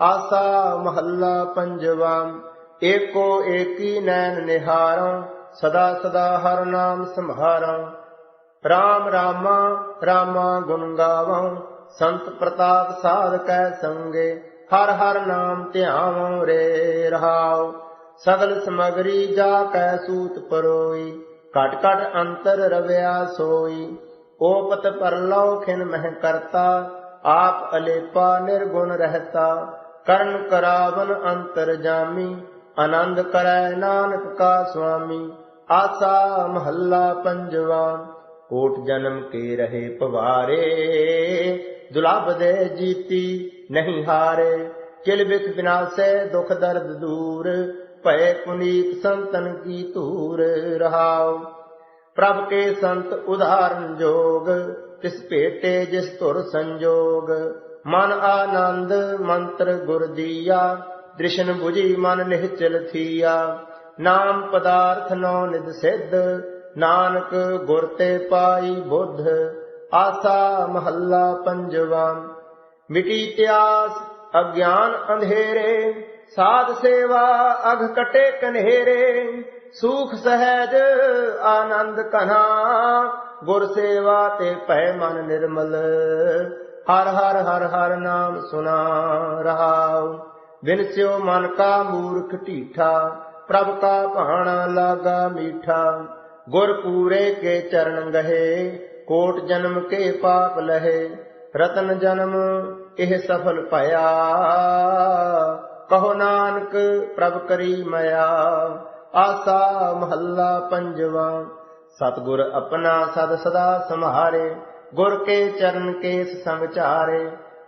ਆਸਾ ਮਹੱਲਾ ਪੰਜਵਾ, ਏਕੋ ਏਕੀ ਨੈਣ ਨਿਹਾਰੰ ਸਦਾ ਸਦਾ ਹਰ ਨਾਮ ਸੰਭਾਰੰ ਰਾਮ ਰਾਮਾ ਰਾਮਾ ਗੁਣ ਗਾਵੰ ਸੰਤ ਪ੍ਰਤਾਪ ਸਾਧ ਕੈ ਸੰਗੇ, ਹਰ ਹਰ ਨਾਮ ਧਿਆਵੰ ਰੇ ਰਹਾਉ। ਸਗਲ ਸਮਗਰੀ ਜਾ ਕੈ ਸੂਤ ਪਰੋਈ, ਘਟ ਘਟ ਅੰਤਰ ਰਵਿਆ ਸੋਈ। ਓਪਤ ਪਰਲੋ ਖਿਨ ਮਹਿ ਕਰਤਾ, ਆਪ ਅਲੇਪਾ ਨਿਰਗੁਣ ਰਹਤਾ। ਕਰਨ ਕਰਾਵਨ ਅੰਤਰ ਜਾਮੀ, ਆਨੰਦ ਕਰੈ ਨਾਨਕ ਕਾ ਸੁਆਮੀ, ਆਸਾ ਮਹੱਲਾ ਪੰਜਵਾ ਕੋਟ ਜਨਮ ਕੇ ਰਹੇ ਪਵਾਰੇ ਦੁਲਭ ਦੇ ਜੀਤੀ ਨਹੀਂ ਹਾਰੇ ਕਿਲ ਬਿਖ ਬਿਨਾਸੈ ਦੁਖ ਦਰਦ ਦੂਰ, ਭਏ ਪੁਨੀਤ ਸੰਤਨ ਕੀ ਧੂਰ ਰਹਾਉ। ਪ੍ਰਭ ਕੇ ਸੰਤ ਉਦਾਹਰਨ ਜੋਗ, ਤਿਸ ਭੇਟੇ ਜਿਸ ਤੁਰ ਸੰਜੋਗ ਮਨ ਆਨੰਦ ਮੰਤਰ ਗੁਰ ਦੀਆ, ਦ੍ਰਿਸ਼ਨ 부ਜੀ ਮਨ ਨਿਹਚਲ ਥੀਆ। ਨਾਮ ਪਦਾਰਥ ਨੋ ਨਿਦ ਸਿੱਧ, ਨਾਨਕ ਗੁਰ ਤੇ ਪਾਈ ਬੁੱਧ। ਆਸਾ ਮਹੱਲਾ ਪੰਜਵਾ। ਮਿਟੀ ਤਿਆਸ, ਅਗਿਆਨ ਅੰਧੇਰੇ। ਸਾਧ ਸੇਵਾ ਅਗ ਕਟੇ ਕਨੇਰੇ ਸੂਖ ਸਹਿਜ, ਆਨੰਦ ਕਨਾ ਗੁਰ ਸੇਵਾ ਤੇ ਭੈ ਮਨ ਨਿਰਮਲ। ਹਰ ਹਰ ਹਰ ਹਰ ਨਾਮ ਸੁਨਾ ਰਹਾਉ। ਬਿਨ ਸਿਓ ਮਨ ਕਾ ਮੂਰਖ ਢੀਠਾ, ਪ੍ਰਭ ਕਾ ਭਾਣਾ ਲਾਗਾ ਮੀਠਾ। ਗੁਰ ਪੂਰੇ ਕੇ ਚਰਨ ਗਹੇ, ਕੋਟ ਜਨਮ ਕੇ ਪਾਪ ਲਹੇ। ਰਤਨ ਜਨਮ ਇਹ ਸਫਲ ਭਇਆ। ਕਹੋ ਨਾਨਕ ਪ੍ਰਭ ਕਰੀ ਮਇਆ, ਆਸਾ ਮਹੱਲਾ ਪੰਜਵਾ। ਸਤਗੁਰ ਆਪਣਾ ਸਦ ਸਦਾ ਸੰਹਾਰੇ। ਗੁਰ ਕੇ ਚਰਨ ਕੇਸ ਸੰਗ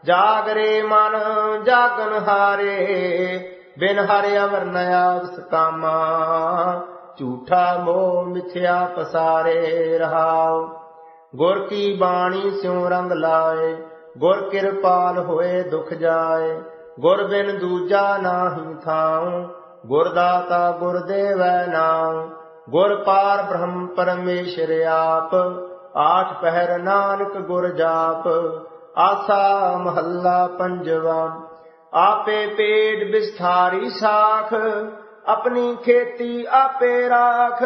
ਜਾਗਰੇ ਮਨ, ਜਾਗਨ ਹਾਰੇ, ਬਿਨ ਹਰਿ ਅਵਰ ਨ ਆਵਸ ਕਾਮਾ, ਝੂਠਾ ਮੋਹ ਮਿਥਿਆ ਪਸਾਰੇ ਰਹਾਉ। ਗੁਰ ਕੀ ਬਾਣੀ ਸਿਉ ਰੰਗ ਲਾਏ, ਗੁਰ ਕਿਰਪਾਲ ਹੋਏ ਦੁਖ ਜਾਏ, ਗੁਰ ਬਿਨ ਦੂਜਾ ਨਾਹੀ ਥਾਉ, ਗੁਰ ਦਾਤਾ ਗੁਰ ਦੇਵੈ ਨਾਮ ਗੁਰ ਪਾਰ ਬ੍ਰਹਮ ਪਰਮੇਸ਼ਰ ਆਪ ਆਠ ਪਹਿਰ ਨਾਨਕ ਗੁਰ ਜਾਪ, ਆਸਾ ਮਹੱਲਾ ਪੰਜਵਾ। ਆਪੇ ਪੇਟ ਵਿਸਥਾਰੀ ਸਾਖ, ਆਪਣੀ ਖੇਤੀ ਆਪੇ ਰਾਖ।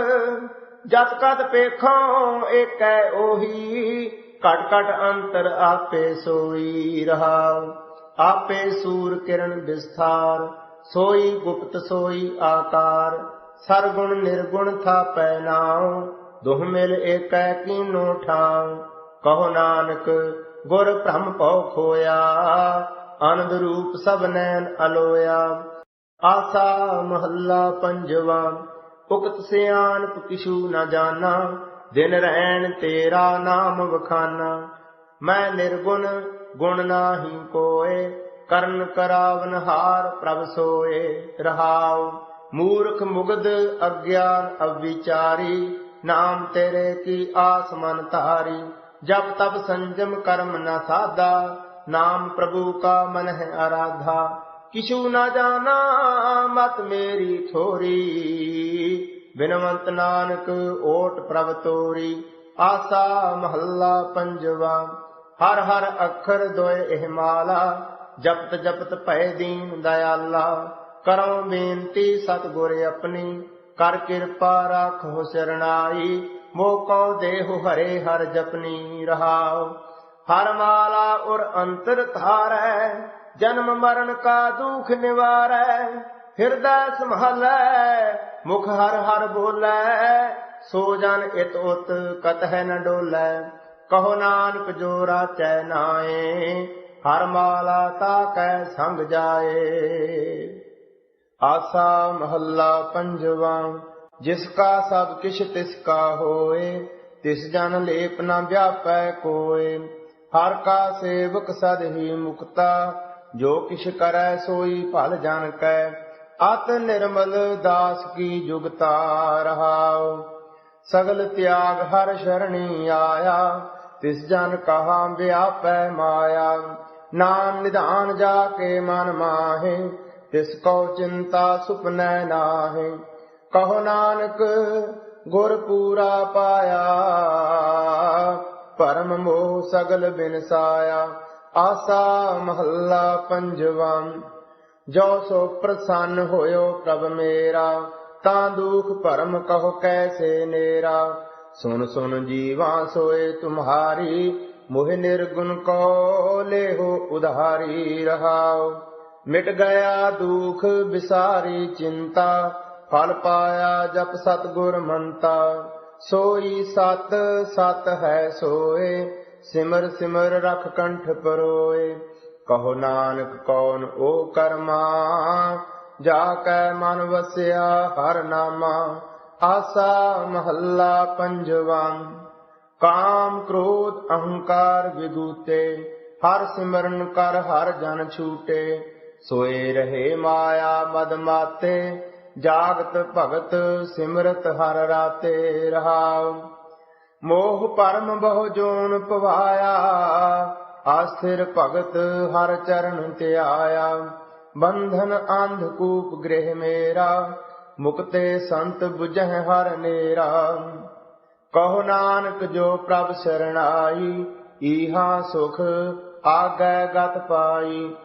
ਜਤ ਕਤ ਪੇਖੋਂ ਏਕੈ ਉਹੀ, ਘਟ ਘਟ ਅੰਤਰ ਆਪੇ ਸੋਈ ਰਹਾਉ। ਆਪੇ ਸੂਰ ਕਿਰਨ ਵਿਸਥਾਰ, ਸੋਈ ਗੁਪਤ ਸੋਈ ਆਕਾਰ। ਸਰਗੁਣ ਨਿਰਗੁਣ ਥਾਪੈ ਨਾਉ। ਦੁਹ ਮਿਲ ਏਕੈ ਕੀਨੋ ਠਾਉ, ਕਹੋ ਨਾਨਕ ਗੁਰ ਭ੍ਰਮ ਭਉ ਖੋਇਆ, ਆਨੰਦ ਰੂਪ ਸਭ ਨੈਣ ਅਲੋਇਆ। ਆਸਾ ਮਹੱਲਾ ਪੰਜਵਾ, ਉਕਤ ਸਿਆਣਪ ਕਿਛੂ ਨ ਜਾਣਾ ਦਿਨ ਰਹਿਣ ਤੇਰਾ ਨਾਮ ਵਖਾਨਾ। ਮੈਂ ਨਿਰਗੁਣ, ਗੁਣ ਨਾਹੀ ਕੋਏ, ਕਰਨ ਕਰਾਵਨ ਹਾਰ ਪ੍ਰਭ ਸੋਏ ਰਹਾਉ। ਮੂਰਖ ਮੁਗਧ ਅਗਿਆਨ ਅਵਿਚਾਰੀ ਨਾਮ ਤੇਰੇ ਕੀ ਆਸ ਮਨ ਧਾਰੀ, ਜਬ ਤਬ ਸੰਜਮ ਕਰਮ ਨਾ ਸਾਦਾ ਨਾਮ ਪ੍ਰਭੂ ਕਾ ਮਨ ਹੈ ਆਰਾਧਾ, ਕਿਛੂ ਨਾ ਜਾਣਾ ਮਤ ਮੇਰੀ ਥੋਰੀ। ਬਿਨਵੰਤ ਨਾਨਕ ਓਟ ਪ੍ਰਭ ਤੋਰੀ, ਆਸਾ ਮਹੱਲਾ ਪੰਜਵਾ, ਹਰ ਹਰ ਅੱਖਰ ਦੋਏ ਇਹ ਮਾਲਾ, ਜਪਤ ਜਪਤ ਭੈ ਦੀਨ ਦਇਆਲਾ ਕਰੋ ਬੇਨਤੀ ਸਤਿਗੁਰ ਆਪਣੀ ਕਰ ਕਿਰਪਾ ਰਾਖੋ ਸਰਣਾਈ ਮੋਕੋ ਦੇਹੁ ਹਰੇ ਹਰ ਜਪਨੀ ਰਹਾਉ। ਹਰ ਮਾਲਾ ਔਰ ਅੰਤਰ ਧਾਰੈ, ਜਨਮ ਮਰਨ ਕਾ ਦੁਖ ਨਿਵਾਰੈ। ਹਿਰਦੈ ਸੰਭਾਲੈ, ਮੁਖ ਹਰ ਹਰ ਬੋਲੈ, ਸੋ ਜਨ ਇਤ ਉਤ ਕਤਹਿ ਨ ਡੋਲੈ। ਕਹੋ ਨਾਨਕ ਜੋ ਰਾਚੈ ਨਾਏ, ਹਰ ਮਾਲਾ ਤਾ ਕੈ ਸੰਗ ਜਾਏ। ਆਸਾ ਮਹੱਲਾ ਪੰਜਵਾ, ਜਿਸ ਕਾ ਸਭ ਕਿਛ ਤਿਸ ਕਾ ਹੋਏ, ਤਿਸ ਜਨ ਲੇਪ ਨ ਵਿਆਪੈ ਕੋਏ। ਹਰ ਕਾ ਸੇਵਕ ਸਦ ਹੀ ਮੁਕਤਾ, ਜੋ ਕਿਛ ਕਰੈ ਸੋਈ ਭਲ ਜਨ ਕੈ। ਅਤ ਨਿਰਮਲ ਦਾਸ ਕੀ ਜੁਗਤਾ ਰਹਾਉ ਸਗਲ ਤਿਆਗ ਹਰ ਸ਼ਰਣੀ ਆਇਆ, ਤਿਸ ਜਨ ਕਹਾ ਵਿਆਪੈ ਮਾਇਆ। ਨਾਮ ਨਿਧਾਨ ਜਾ ਕੇ ਮਨ ਮਾਹੇ ਤਿਸ ਕੋ ਚਿੰਤਾ ਸੁਪਨੈ ਨਾਹੇ, ਕਹੋ ਨਾਨਕ ਗੁਰ ਪੂਰਾ ਪਾਇਆ। ਪਰਮ ਮੋਹ ਸਗਲ ਬਿਨਸਾਇਆ, ਆਸਾ ਮਹੱਲਾ ਪੰਜਵਾ। ਜੋ ਸੋ ਪ੍ਰਸੰਨ ਹੋਇਓ ਪ੍ਰਭ ਮੇਰਾ, ਤਾਂ ਦੁਖ ਭਰਮ ਕਹੋ ਕੈਸੇ ਨੇਰਾ। ਸੁਨ ਸੁਨ ਜੀਵਾ ਸੋਏ ਤੁਮਹਾਰੀ, ਮੋਹ ਨਿਰਗੁਣ ਕੋ ਲੇਹੋ ਉਧਾਰੀ ਰਹਾਓ ਮਿਟ ਗਿਆ ਦੁਖ ਵਿਸਾਰੀ ਚਿੰਤਾ, ਫਲ ਪਾਇਆ ਜਪ ਸਤਗੁਰ ਮੰਤਾ। ਸੋਈ ਸਤ ਸਤ ਹੈ ਸੋਏ, ਸਿਮਰ ਸਿਮਰ ਰਖ ਕੰਠ ਪਰੋਏ। ਕਹੋ ਨਾਨਕ ਕੌਣ ਓ ਕਰਮਾ, ਜਾ ਕੈ ਮਨ ਵਸਿਆ ਹਰ ਨਾਮਾ। ਆਸਾ ਮਹੱਲਾ ਪੰਜਵਾਂ, ਕਾਮ ਕ੍ਰੋਧ ਅਹੰਕਾਰ ਵਿਦੂਤੇ। ਹਰ ਸਿਮਰਨ ਕਰ ਹਰ ਜਨ ਛੂਟੇ। ਸੋਏ ਰਹੇ ਮਾਇਆ ਮਦ ਮਾਤੇ, ਜਾਗਤ ਭਗਤ ਸਿਮਰਤ ਹਰ ਰਾਤੇ ਰਹਾਉ। ਮੋਹ ਪਰਮ ਬਹੁ ਜੋਨ ਪਵਾਇਆ ਆਸਥਿਰ ਭਗਤ ਹਰ ਚਰਨ ਤੇ ਧਿਆਇਆ ਬੰਧਨ ਅੰਧ ਕੂਪ ਗ੍ਰਹਿ ਮੇਰਾ, ਮੁਕਤੇ ਸੰਤ 부ਝਹਿ ਹਰ ਨੇਰਾ। ਕਹੋ ਨਾਨਕ ਜੋ ਪ੍ਰਭ ਸਰਣਾਈ ਈਹਾ ਸੁਖ ਆਗੈ ਗਤ ਪਾਈ।